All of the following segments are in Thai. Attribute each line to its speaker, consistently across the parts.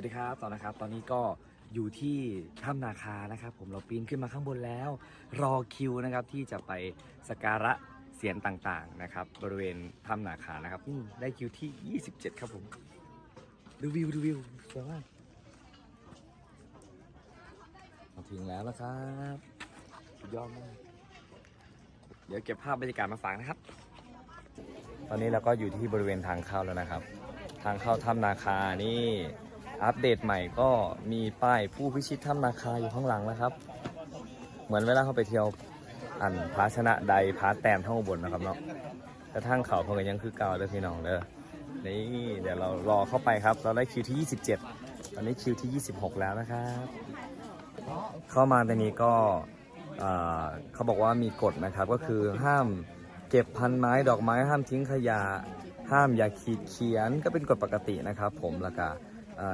Speaker 1: วัสดีครับ ตอนนะครับ ตอนนี้ก็อยู่ที่ถ้ำนาคานะครับ ผมเราปีนขึ้นมาข้างบนแล้ว รอคิวนะครับที่จะไปสกการะเสียนต่างๆนะครับ บริเวณถ้ำนาคานะครับนี่ได้คิวที่ 27 ครับผม ดูวิวดูวิวสวยมากมาถึงแล้วนะครับยอดมาก เดี๋ยวเก็บภาพบรรยากาศมาฝากนะครับ ตอนนี้เราก็อยู่ที่บริเวณทางเข้าแล้วนะครับ ทางเข้าถ้ำนาคานี่ อัปเดตใหม่ก็มีป้ายผู้พิชิตถ้ำนาคาอยู่ข้างหลังนะครับ เหมือนเวลาเข้าไปเที่ยวอันพาชนะใดพาแต้มทั้งอุบนนะครับเนาะแต่ทางเขาเพิ่งก็ยังคือเก่าเด้อพี่น้องเด้อนี่เดี๋ยวเรารอเข้าไปครับ เราได้คิวที่ 27 ตอนนี้คิวที่ 26 แล้วนะครับ เข้ามาตอนนี้ก็เขาบอกว่ามีกฎนะครับก็คือห้ามเก็บพันไม้ดอกไม้ห้ามทิ้งขยะ ห้ามอย่าขีดเขียนก็เป็นกฎปกตินะครับ ผมแล้วก็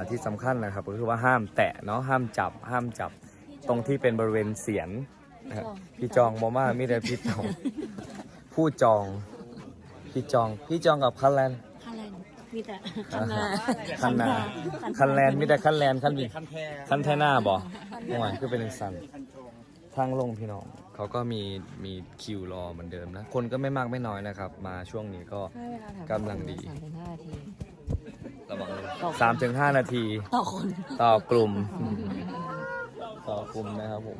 Speaker 1: ที่สำคัญนะครับก็คือว่าห้ามแตะเนาะห้ามจับห้ามจับตรงที่เป็นบริเวณเสียนนะครับพี่จองบอกว่ามีแต่พี่จอง ผู้จอง พี่จองพี่จองกับคันแลน
Speaker 2: คันแลนมีแต่คันนา
Speaker 1: คันนาคันแลนมีแต่คันแลนคันบิ
Speaker 3: คันแท้
Speaker 1: คันแท่หน้าบ่ห่วยคือเป็นสัน
Speaker 3: คันโจง
Speaker 1: ทางลงพี่น้องเขาก็มีมีคิวรอเหมือนเดิมนะ คนก็ไม่มากไม่น้อยนะครับ มาช่วงนี้ก็
Speaker 2: ให้เวลาถาม
Speaker 1: กำลังดี
Speaker 2: สามถึงห้านาที
Speaker 1: ระวังเลยสามถึงห้านาที
Speaker 2: ต่อคน
Speaker 1: ต่อกลุ่ม ต่อกลุ่มนะครับผม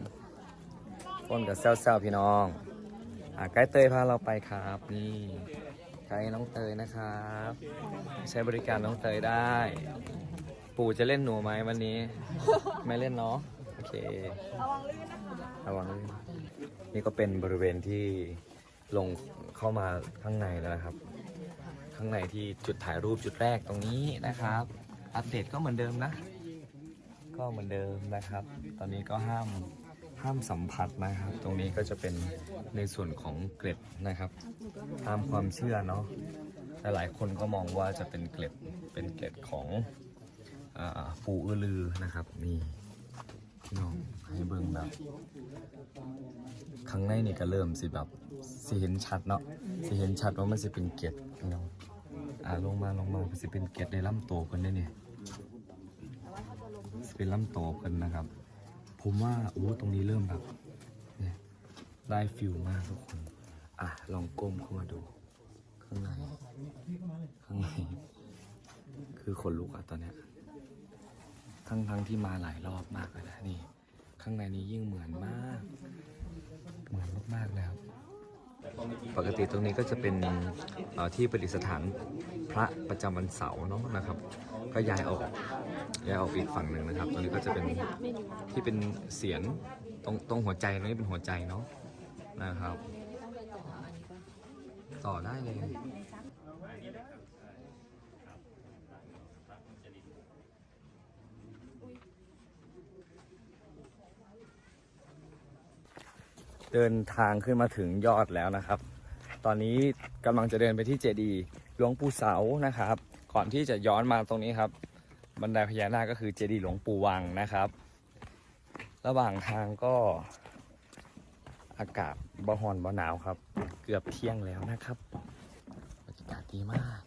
Speaker 1: คนกับแซวๆพี่น้องอะไกด์เตยพาเราไปครับนี่ไกด์น้องเตยนะครับ ใช้บริการน้องเตยได้ ปู่จะเล่นหนูไหมวันนี้ ไม่เล่นเนาะโอเคระวังลื่นนะคะระวังลื่นนี่ก็เป็นบริเวณที่ลงเข้ามาข้างในแล้วนะครับ ข้างในที่จุดถ่ายรูปจุดแรกตรงนี้นะครับ อัปเดตก็เหมือนเดิมนะ ก็เหมือนเดิมนะครับ ตอนนี้ก็ห้ามห้ามสัมผัสนะครับ ตรงนี้ก็จะเป็นในส่วนของเกล็ดนะครับ ตามความเชื่อเนาะหลายคนก็มองว่าจะเป็นเกล็ดเป็นเกล็ดของอาปู่อือลือนะครับนี่ พี่น้องให้เบิ่งแบบข้างในนี่ก็เริ่มสิแบบสิเห็นชัดเนาะสิเห็นชัดว่ามันสิเป็นเกล็ดพี่น้องอ่าลงมาลงมาก็สิเป็นเกล็ดในลำตัวคนได้เนี่ยเป็นลำโตกันนะครับ ผมว่าโอ้ตรงนี้เริ่มแบบเนี่ยได้ฟิลมากทุกคนอะลองก้มเข้ามาดู ข้างในข้างในคือขนลุกอะตอนเนี้ย ทั้งทั้งที่มาหลายรอบมากเลยนะนี่ ข้างในนี้ยิ่งเหมือนมาก เหมือนมากๆแล้วปกติตรงนี้ก็จะเป็นที่ประดิษฐานพระประจำวันเสาร์เนาะนะครับ ก็ย้ายออกย้ายออกอีกฝั่งหนึ่งนะครับ ตรงนี้ก็จะเป็นที่เป็นเสียนตรงตรงหัวใจตรงนี้เป็นหัวใจเนาะนะครับ ต่อได้เลย เดินทางขึ้นมาถึงยอดแล้วนะครับ ตอนนี้กำลังจะเดินไปที่เจดีย์หลวงปู่เสานะครับ ก่อนที่จะย้อนมาตรงนี้ครับ บันไดพญานาคก็คือเจดีย์หลวงปู่วังนะครับ ระหว่างทางก็อากาศบ่ฮ้อนบ่หนาวครับ เกือบเที่ยงแล้วนะครับบรรยากาศดีมาก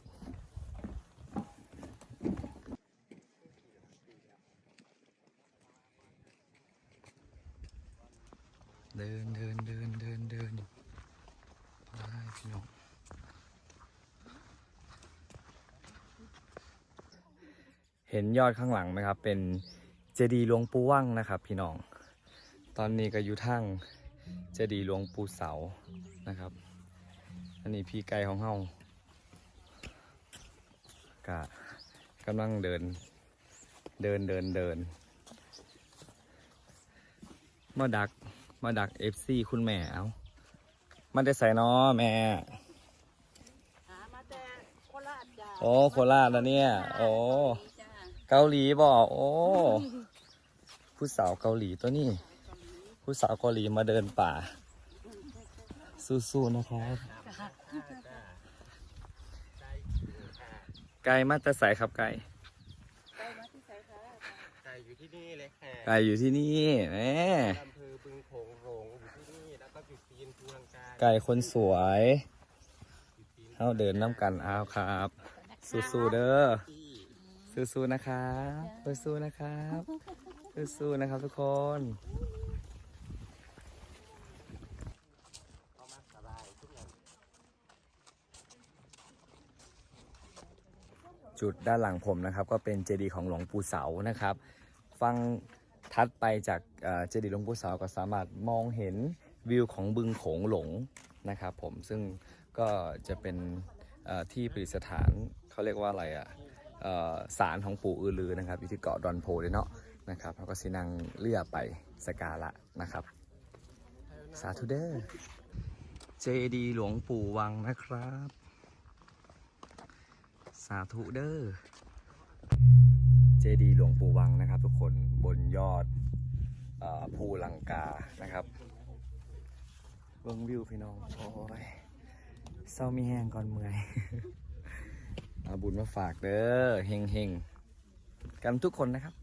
Speaker 1: เดินเดินเดินเดินเดินไปพี่น้องเห็นยอดข้างหลังไหมครับ เป็นเจดีย์หลวงปู่ว่างนะครับ พี่น้อง ตอนนี้ก็อยู่ทางเจดีย์หลวงปู่เสานะครับ อันนี้พี่ไก่ของเฮากะกำลังเดินเดินเดินเดินมาดัก มาดักเอฟซีคุณแม่เอามันจะใส่นอแม่
Speaker 2: มาแต่โคราชจ้า
Speaker 1: โอ้โคราชนะเนี่ย โอ้ เกาหลีบอกโอ้ ผู้สาวเกาหลีตัวนี้ ผู้สาวเกาหลีมาเดินป่า สู้ๆนะครับไก่มาแต่ใส่ครับไก่
Speaker 3: ไก่อยู่ที่นี่เลยค่ะ
Speaker 1: ไก่อยู่ที่นี่แหม
Speaker 3: อำเภอบึงโขงโรงอยู่ที่นี่แล้วก็จุดปีนภูลังกา
Speaker 1: ไก่คนสวยเข้าเดินน้ำกันเอาครับ สู้ๆเด้อ
Speaker 3: ที่
Speaker 1: สู้ๆนะครับสู้ๆนะครับสู้ๆนะครับทุกคน
Speaker 3: เอามาสบายทุกอย่าง
Speaker 1: จุดด้านหลังผมนะครับ ก็เป็นเจดีย์ของหลวงปู่เสานะครับ ฟังทัดไปจากเจดีย์หลวงปู่เสาก็สามารถมองเห็นวิวของบึงโขงหลงนะครับ ผมซึ่งก็จะเป็นที่ประดิษฐานเขาเรียกว่าอะไรอะเอ่อศาลของปู่อือลือนะครับ อยู่ที่เกาะดอนโพเลยเนาะนะครับแล้วก็สินังเลื่อไปสการะนะครับ สาธุเด้อเจดีย์หลวงปู่วังนะครับ สาธุเด้อ เจดีย์หลวงปู่วังนะครับทุกคนบนยอดอภูลังกานะครับเบิ้งวิวพี่น้อง โอ้ยเศร้ามีแห้งก่อนเมื่อยเอาบุญมาฝากเด้อเฮงเฮงกันทุกคนนะครับ